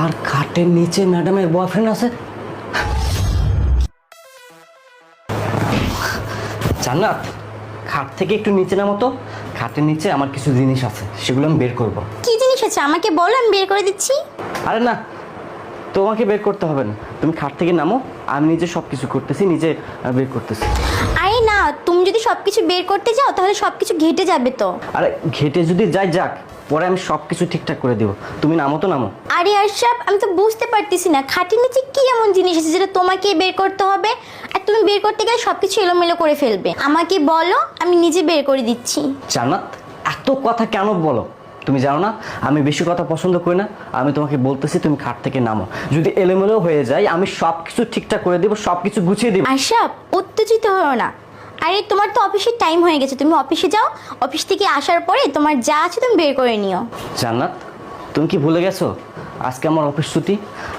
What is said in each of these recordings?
আর খাটের নিচে ম্যাডামের বয়ফ্রেন্ড আছে। জান্নাত খাট থেকে একটু নিচে নামো তো। খাটের নিচে আমার কিছু জিনিস আছে সেগুলো আমি বের করব। কি জিনিস আছে? আমাকে বলো আমি বের করে দিচ্ছি। আরে না তোমাকে বের করতে হবে না। তুমি খাট থেকে নামো আমি নিজে সব কিছু করতেছি নিজে বের করতেছি। তুমি যদি সবকিছু বের করতে যাও তাহলে সব কিছু ঘেটে যাবে তো। আরে ঘেটে যদি যাই যাক পরে আমি সব কিছু ঠিকঠাক করে দিব। তুমি নামো তো নামো। আরে আরশাব আমি তো বুঝতে পারতেছি না। খাটের নিচে কি এমন জিনিস আছে যেটা তোমাকে বের করতে হবে? আর তুমি বের করতে গেলে সব কিছু এলোমেলো করে ফেলবে। আমাকে বলো আমি নিজে বের করে দিচ্ছি। জান্নাত এত কথা কেন বলো? তুমি জানো না আমি বেশি কথা পছন্দ করি না। আমি তোমাকে বলতেছি তুমি খাট থেকে নামো। যদি এলোমেলো হয়ে যায় আমি সব কিছু ঠিকঠাক করে দিব সব কিছু গুছিয়ে দিব। আরশাব উত্তেজিত হও না। আরে তোমার তো অফিসের টাইম হয়ে গেছে তুমি অফিসে যাও। অফিস থেকে আসার পরে তোমার যা আছে তুমি বের করে নিও। জান্নাত তুমি কি ভুলে গেছো? আজকে আমার অফিস ছুটি।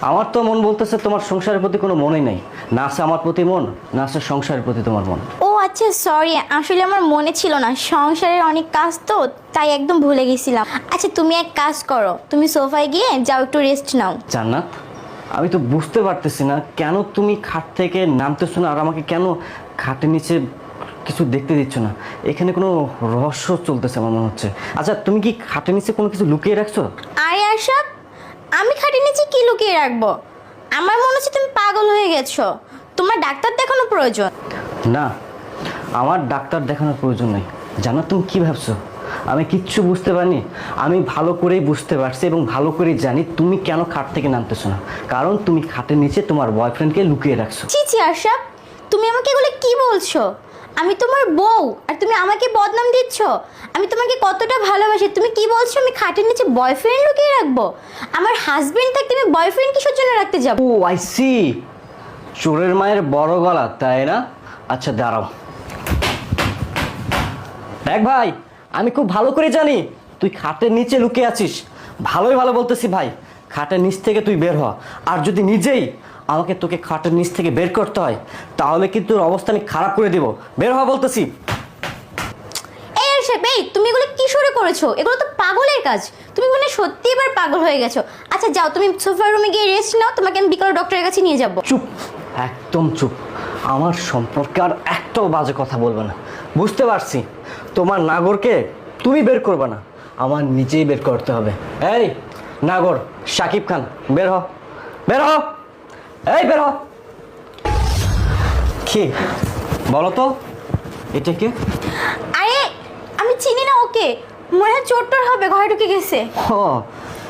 আমার তো মন বলতেছে তোমার সংসারের প্রতি কোনো মনেই নেই। না আছে আমার প্রতি মন না আছে সংসারের প্রতি তোমার মন। ও আচ্ছা সরি আসলে আমার মনে ছিল না। সংসারের অনেক কাজ তো তাই একদম ভুলে গেছিলাম। আচ্ছা তুমি এক কাজ করো তুমি সোফায় গিয়ে যাও একটু রেস্ট নাও। জান্নাত আমি তো বুঝতে পারতেছি না কেন তুমি খাট থেকে নামতেছো না আর আমাকে কেন খাটের নিচে কিছু দেখতে দিচ্ছ না। এখানে কোনো রহস্য চলতেছে আমার মনে হচ্ছে। আচ্ছা তুমি কি খাটের নিচে কোনো কিছু লুকিয়ে রাখছো? আরে আরশাব আমি খাটের নিচে কি লুকিয়ে রাখব? আমার মনে হচ্ছে তুমি পাগল হয়ে গেছো। তোমার ডাক্তার দেখানো প্রয়োজন। না আমার ডাক্তার দেখানোর প্রয়োজন নেই। জানো তুমি কি ভাবছ? আমি কিচ্ছু বুঝতে পারিনি। আমি ভালো করেই বুঝতে পারছি এবং ভালো করেই জানি তুমি কেন খাট থেকে নামতেছো না। কারণ তুমি খাটের নিচে তোমার বয়ফ্রেন্ডকে লুকিয়ে রাখছো। ছি ছি আরশাব তুমি আমাকে এগুলো কি বলছো? আমি তোমার বউ, আর তুমি আমাকে বদনাম দিচ্ছ। আমি তোমাকে কতটা ভালোবাসি, তুমি কি বলছো? আমি খাটের নিচে বয়ফ্রেন্ড লুকিয়ে রাখব? আমার হাজবেন্ড থাকতে আমি বয়ফ্রেন্ড কিসের জন্য রাখতে যাব? ও আই সি চোরের মায়ের বড় গলা, তাই না? আচ্ছা দাঁড়াও। দেখ ভাই, আমি খুব ভালো করে জানি তুই খাটের নিচে লুকিয়ে আছিস। ভালোই ভালো বলতেছি ভাই, খাটের নিচ থেকে তুই বের হ। আর যদি নিজেই আমাকে তোকে খাটের নিচ থেকে বের করতে হয়। তাহলে কিন্তু তোর অবস্থা আমি খারাপ করে দেব। বের হ বলতেছি। এই আরশাব এই তুমি এগুলো কি শুরু করেছ? এগুলো তো পাগলের কাজ। তুমি মানে সত্যি এবার পাগল হয়ে গেছো। আচ্ছা যাও তুমি সোফার রুমে গিয়ে রেস্ট নাও তোমাকে আমি বিকালে ডক্টরের কাছে নিয়ে যাব। চুপ একদম চুপ। আমার সম্পর্কে আর একটাও বাজে কথা বলবে না। বুঝতে পারছি। তোমার নাগরকে তুমি বের করবে না। আমার নিজেই বের করতে হবে। এই নাগর সাকিব খান বের হ। বের হ। এই বের কি? বলো তো এটা কে? আরে আমি চিনি না ওকে। মনে হয় চোর টোর হবে ঘরে ঢুকে গেছে। ও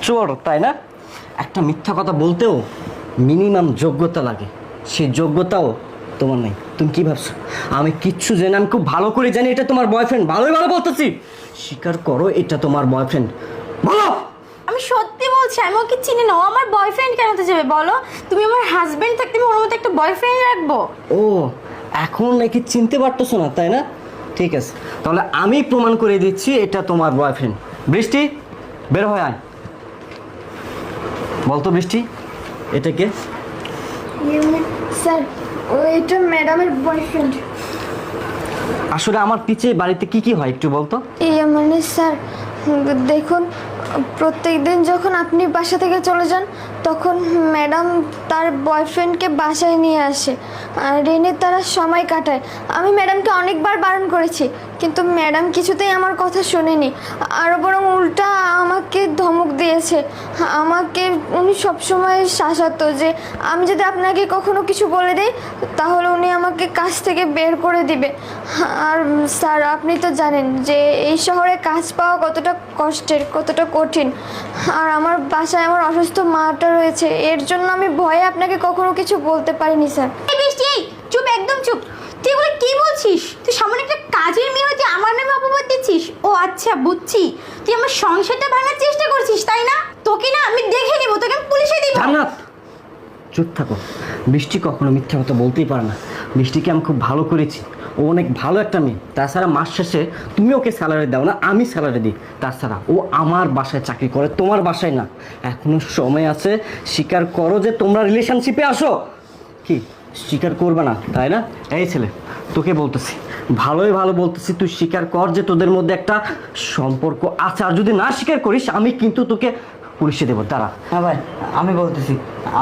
চোর তাই না? একটা মিথ্যা কথা বলতেও মিনিমাম যোগ্যতা লাগে। সেই যোগ্যতাও তোমার নেই। তুমি কি ভাবছ? আমি কিচ্ছু জানি আমি খুব ভালো করে জানি এটা তোমার বয়ফ্রেন্ড ভালোই ভালো বলতেছি। স্বীকার করো এটা তোমার বয়ফ্রেন্ড বলো! আমি ওকে চিনি না ও আমার বয়ফ্রেন্ড কেন হতে যাবে বলো? তুমি আমার হাজবেন্ড থাকতে আমি ওর মতো একটা বয়ফ্রেন্ড রাখব। ও এখন নাকি চিনতে পারতেছো না তাই না? ঠিক আছে তাহলে আমি প্রমাণ করে দিচ্ছি এটা তোমার বয়ফ্রেন্ড বৃষ্টি বের হয় আয়। বলতো বৃষ্টি এটা কে স্যার ও এটা ম্যাডামের বয়ফ্রেন্ড আসলে আমার পিছে বাড়িতে কি কি হয় একটু বলতো? এই মানে স্যার দেখুন প্রত্যেক দিন যখন আপনি বাসা থেকে চলে যান, তখন ম্যাডাম তার বয়ফ্রেন্ডকে বাসায় নিয়ে আসে। আর রেনে তারা সময় কাটায়। আমি ম্যাডামকে অনেকবার বারণ করেছি, কিন্তু ম্যাডাম কিছুতেই আমার কথা শোনেনি। আরও বরং উল্টা দিয়েছে আমাকে উনি সবসময় শাসাতো যে আমি যদি আপনাকে কখনো কিছু বলে দিই, তাহলে উনি আমাকে কাজ থেকে বের করে দিবে। আর স্যার, আপনি তো জানেন যে এই শহরে কাজ পাওয়া কতটা কষ্টের, কতটা কঠিন। আর আমার বাসায় আমার অসুস্থ মাটা রয়েছে, এর জন্য আমি ভয়ে আপনাকে কখনো কিছু বলতে পারিনি, স্যার। চুপ, একদম চুপ। তুই এগুলো কি বলছিস? তুই সামান্য একটা কাজের মেয়ে হয়ে তুই আমার নামে অপবাদ দিচ্ছিস? ও আচ্ছা বুঝছি। তুই আমার সংসারটা ভাঙার চেষ্টা করছিস, তাই না? তোকে না আমি দেখে নেব, তোকে আমি পুলিশে দিব। জান্নাত! চুপ থাকো। বৃষ্টি কখনো মিথ্যা কথা বলতেই পারে না। বৃষ্টিকে আমি খুব ভালো করেছি। ও অনেক ভালো একটা মেয়ে। তাছাড়া মাস শেষে তুমি ওকে স্যালারি দাও না, আমি স্যালারি দিই। তাছাড়া ও আমার বাসায় চাকরি করে, তোমার বাসায় না। এখনও সময় আছে, স্বীকার করো যে তোমরা রিলেশনশিপে আসো। কি? স্বীকার করবে না তাই না? এই ছেলে তোকে বলতেছি ভালোই ভালো বলতেছি তুই স্বীকার কর যে তোদের মধ্যে একটা সম্পর্ক আছে। আর যদি না স্বীকার করিস আমি কিন্তু তোকে পুলিশে দেবো। দাঁড়া। হ্যাঁ ভাই আমি বলতেছি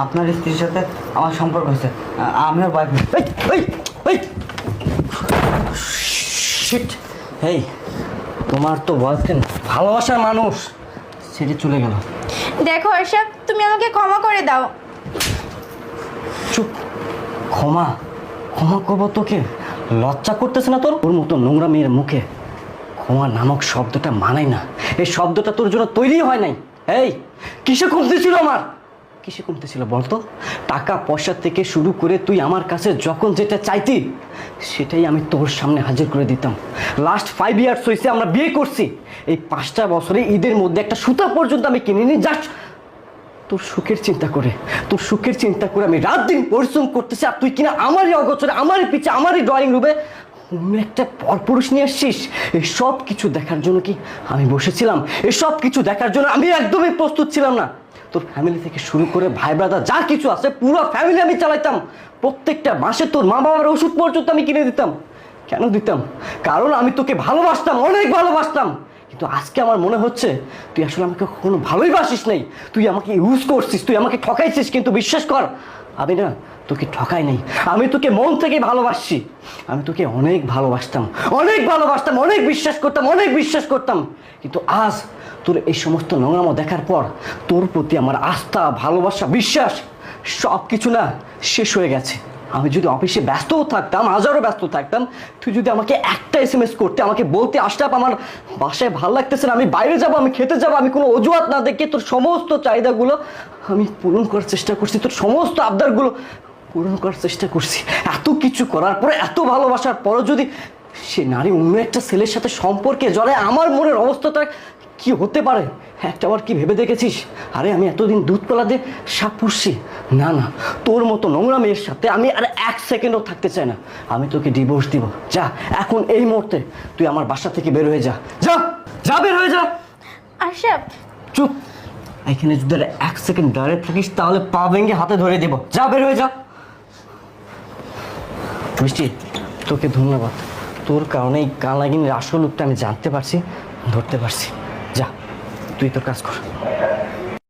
আপনার স্ত্রীর সাথে আমার সম্পর্ক হয়েছে আমি ওর বয়ফ্রেন্ড এই তোমার তো বয়ফ্রেন্ড ভালোবাসার মানুষ ছেড়ে চলে গেল। দেখো অর্ষব তুমি আমাকে ক্ষমা করে দাও। চুপ। ক্ষমা ক্ষমা করব তোকে। লজ্জা করতেছে না তোর? ওর মতো নোংরা মেয়ের মুখে ক্ষমা নামক শব্দটা মানাই না। এই শব্দটা তোর জন্য তৈরি হয় নাই। এই, কিসে কমতে ছিল আমার? কিসে কমতে ছিল বলতো? টাকা পয়সা থেকে শুরু করে তুই আমার কাছে যখন যেটা চাইতি, সেটাই আমি তোর সামনে হাজির করে দিতাম। লাস্ট ফাইভ ইয়ার্স হয়েছে আমরা বিয়ে করছি। এই পাঁচটা বছরে ঈদের মধ্যে একটা সুতা পর্যন্ত আমি কিনিনি জাস্ট তোর সুখের চিন্তা করে। তোর সুখের চিন্তা করে আমি রাত দিন পরিশ্রম করতেছি আর তুই কিনা আমারই অগোচরে আমারই পিছে, আমারই ড্রয়িং রুমে একটা পরপুরুষ নিয়ে আসছিস? এই সব কিছু দেখার জন্য কি আমি বসেছিলাম? এই সব কিছু দেখার জন্য আমি একদমই প্রস্তুত ছিলাম না। তোর ফ্যামিলি থেকে শুরু করে ভাই ব্রাদার যা কিছু আছে, পুরো ফ্যামিলি আমি চালাইতাম। প্রত্যেকটা মাসে তোর মা বাবার ওষুধ পর্যন্ত আমি কিনে দিতাম। কেন দিতাম? কারণ আমি তোকে ভালোবাসতাম, অনেক ভালোবাসতাম। কিন্তু আজকে আমার মনে হচ্ছে তুই আসলে আমাকে কখনো ভালোই বাসিস নাই। তুই আমাকে ইউজ করছিস, তুই আমাকে ঠকাইছিস, কিন্তু বিশ্বাস কর, আমি না তোকে ঠকাই নাই। আমি তোকে মন থেকে ভালোবাসছি। আমি তোকে অনেক ভালোবাসতাম অনেক ভালোবাসতাম, অনেক বিশ্বাস করতাম, অনেক বিশ্বাস করতাম। কিন্তু আজ তোর এই সমস্ত নোংরামো দেখার পর তোর প্রতি আমার আস্থা, ভালোবাসা, বিশ্বাস সব কিছু না শেষ হয়ে গেছে। আমি যদি অফিসে ব্যস্তও থাকতাম হাজারও ব্যস্ত থাকতাম, তুই যদি আমাকে একটা এস এম এস করতে, আমাকে বলতে আসতাম আমার বাসায় ভালো লাগতেছে না, আমি বাইরে যাব, আমি খেতে যাব, আমি কোনো অজুহাত না দেখে তোর সমস্ত চাহিদাগুলো আমি পূরণ করার চেষ্টা করছি, তোর সমস্ত আবদারগুলো পূরণ করার চেষ্টা করছি। এত কিছু করার পরে, এত ভালোবাসার পরও যদি সে নারী অন্য একটা ছেলের সাথে সম্পর্কে জলে আমার মনের অবস্থাটা কি হতে পারে? একটা বার কি ভেবে দেখেছিস? আরে আমি এতদিন দুধ দিয়ে সাপ পুষছি। না না তোর মতো নোংরা মেয়ের সাথে আমি আর এক সেকেন্ডও থাকতে চাই না। আমি তোকে ডিভোর্স দিব। যা এখন এই মুহূর্তে তুই আমার বাসা থেকে বের হয়ে যা। যা যা বের হয়ে যা। অর্ষব চুপ। এখানে যদি আর এক সেকেন্ড দাঁড়িয়ে থাকিস তাহলে পা ভেঙে হাতে ধরে দেবো। যা বের হয়ে যা। মিষ্টি তোকে ধন্যবাদ। তোর কারণে এই কালাগিনীর আসল রূপটা আমি জানতে পারছি ধরতে পারছি। তুই তোর কাজ কর।